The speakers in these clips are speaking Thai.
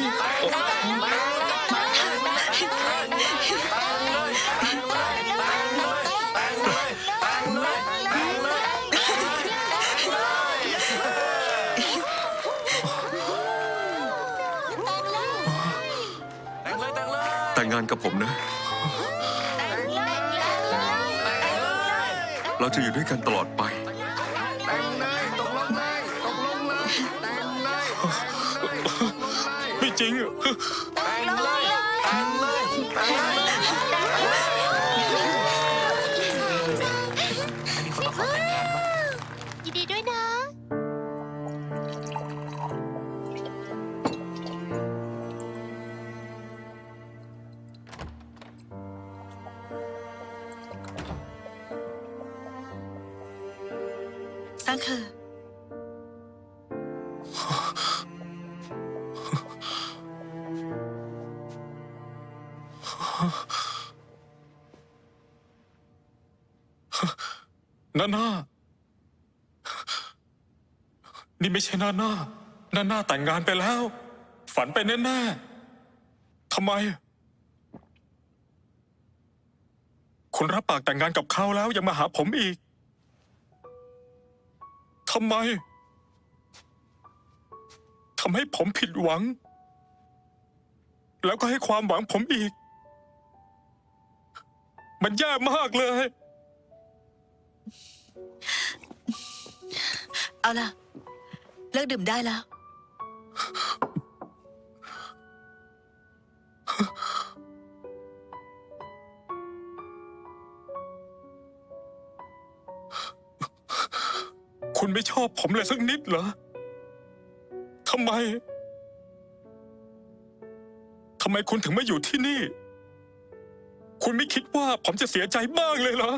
แต่งเลยแต่งเลยแต่งงานกับผมนะ เราจะอยู่ด้วยกันตลอดไป แต่งเลยตกลงเลยตกลงเลยแต่งเลยแต่งเลย ตกลงเลยไม่จริงอะแต่งเลยแต่งเลยแต่งเลยมีคนมาขอแต่งงานปะยินดีด้วยนะ ซังเคอ นาน่านี่ไม่ใช่นาน่านาน่าแต่งงานไปแล้ว ฝันไปแน่ๆทำไม คุณรับปากแต่งงานกับเขาแล้วยังมาหาผมอีกทำไมทำให้ผมผิดหวัง แล้วก็ให้ความหวังผมอีก มันแย่มากเลย เอาล่ะ เลิกดื่มได้แล้ว คุณไม่ชอบผมเลยสักนิดเหรอ ทำไม ทำไมคุณถึงมาอยู่ที่นี่ คุณไม่คิดว่าผมจะเสียใจบ้างเลยเหรอ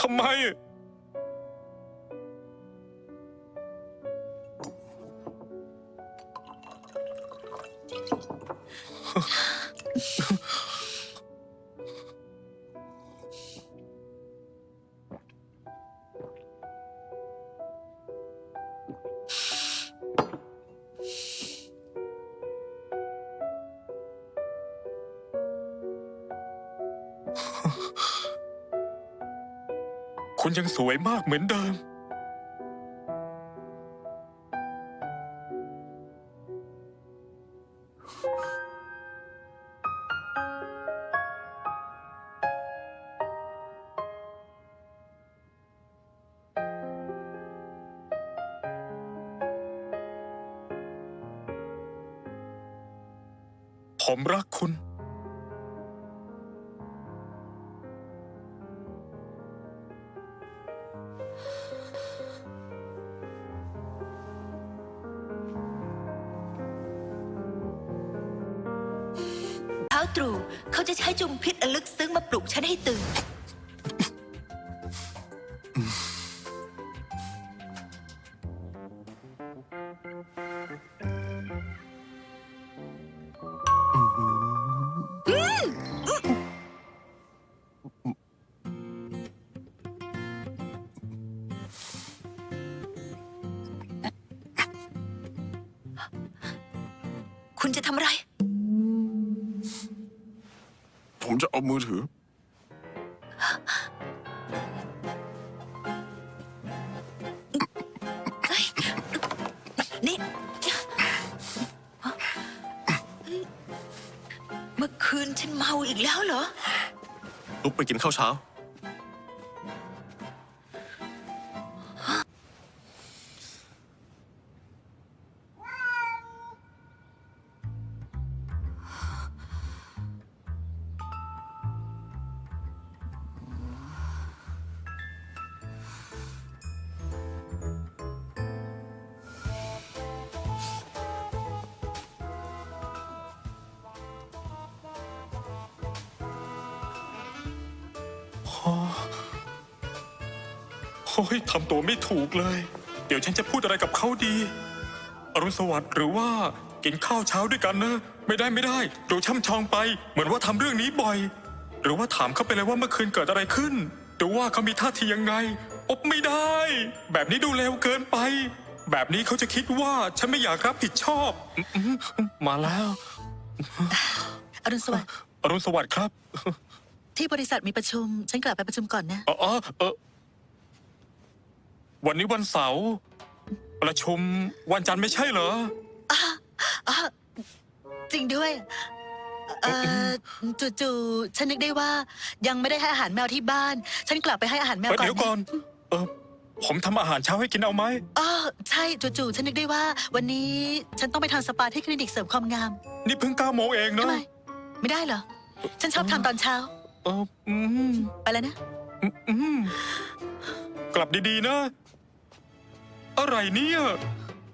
ทำไม คุณยังสวยมากเหมือนเดิม ผมรักคุณ ตรู่เขาจะใช้จุมพิษอันลึกซึ้งมาปลุกฉันให้ตื่น คุณจะทำอะไร จะเอามือถือ นี่ เมื่อคืนฉันเมาอีกแล้วเหรอ ลุกไปกินข้าวเช้า อ้ยทำตัวไม่ถูกเลย เดี๋ยวฉันจะพูดอะไรกับเขาดี อรุณสวัสดิ์หรือว่ากินข้าวเช้าด้วยกันนะ ไม่ได้ไม่ได้ดูช่ำชองไป เหมือนว่าทำเรื่องนี้บ่อย หรือว่าถามเขาไปเลยว่าเมื่อคืนเกิดอะไรขึ้นหรือว่าเขามีท่าทียังไง อบไม่ได้ แบบนี้ดูเลวเกินไป แบบนี้เขาจะคิดว่าฉันไม่อยากรับผิดชอบอื้อหือมาแล้ว อรุณสวัสดิ์อรุณสวัสดิ์ครับ ที่บริษัทมีประชุม ฉันกลับไปประชุมก่อนนะเออเออเออ วันนี้วันเสาร์ประชุมวันจันทร์ไม่ใช่เหรออะจริงด้วย เออจู่ๆฉันนึกได้ว่า ยังไม่ได้ให้อาหารแมวที่บ้าน ฉันกลับไปให้อาหารแมวเออก่อนเดี๋ยวก่อน เออ ผมทำอาหารเช้าให้กินเอาไหม อ๋อใช่จู่ๆฉันนึกได้ว่า วันนี้ฉันต้องไปทำสปาที่คลินิกเสริมความงามนี่เพิ่งเก้าโมงเองเนทำอะไมไม่ได้เหรอ ฉันชอบทำตอนเช้า เอออืมไปแล้วนะ อืมอืมกลับดีๆนะ อะไรเนี่ย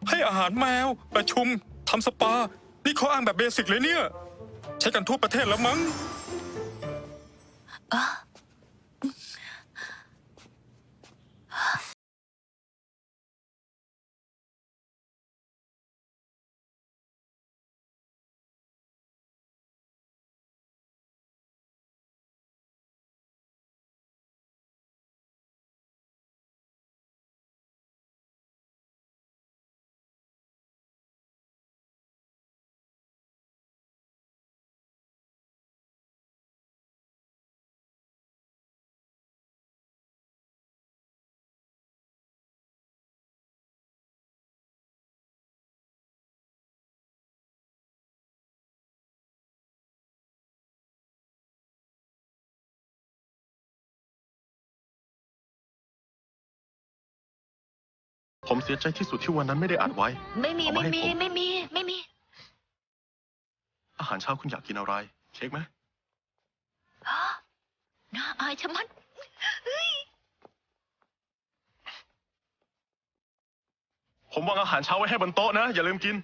ให้อาหารแมว ประชุมทำสปา นี่เขาอ้างแบบเบสิกเลยเนี่ย ใช้กันทั่วประเทศแล้วมั้ง ผมเสียใจที่สุดที่วันนั้นไม่ได้อัดไว้ ไม่มี เอามาไม่ให้มี ผม ไม่มี ไม่มี อาหารเช้าคุณอยากกินอะไร เค้กไหมฮะน่าอายชะมัดผมวางอาหารเช้าไว้ให้บนโต๊ะนะ อย่าลืมกิน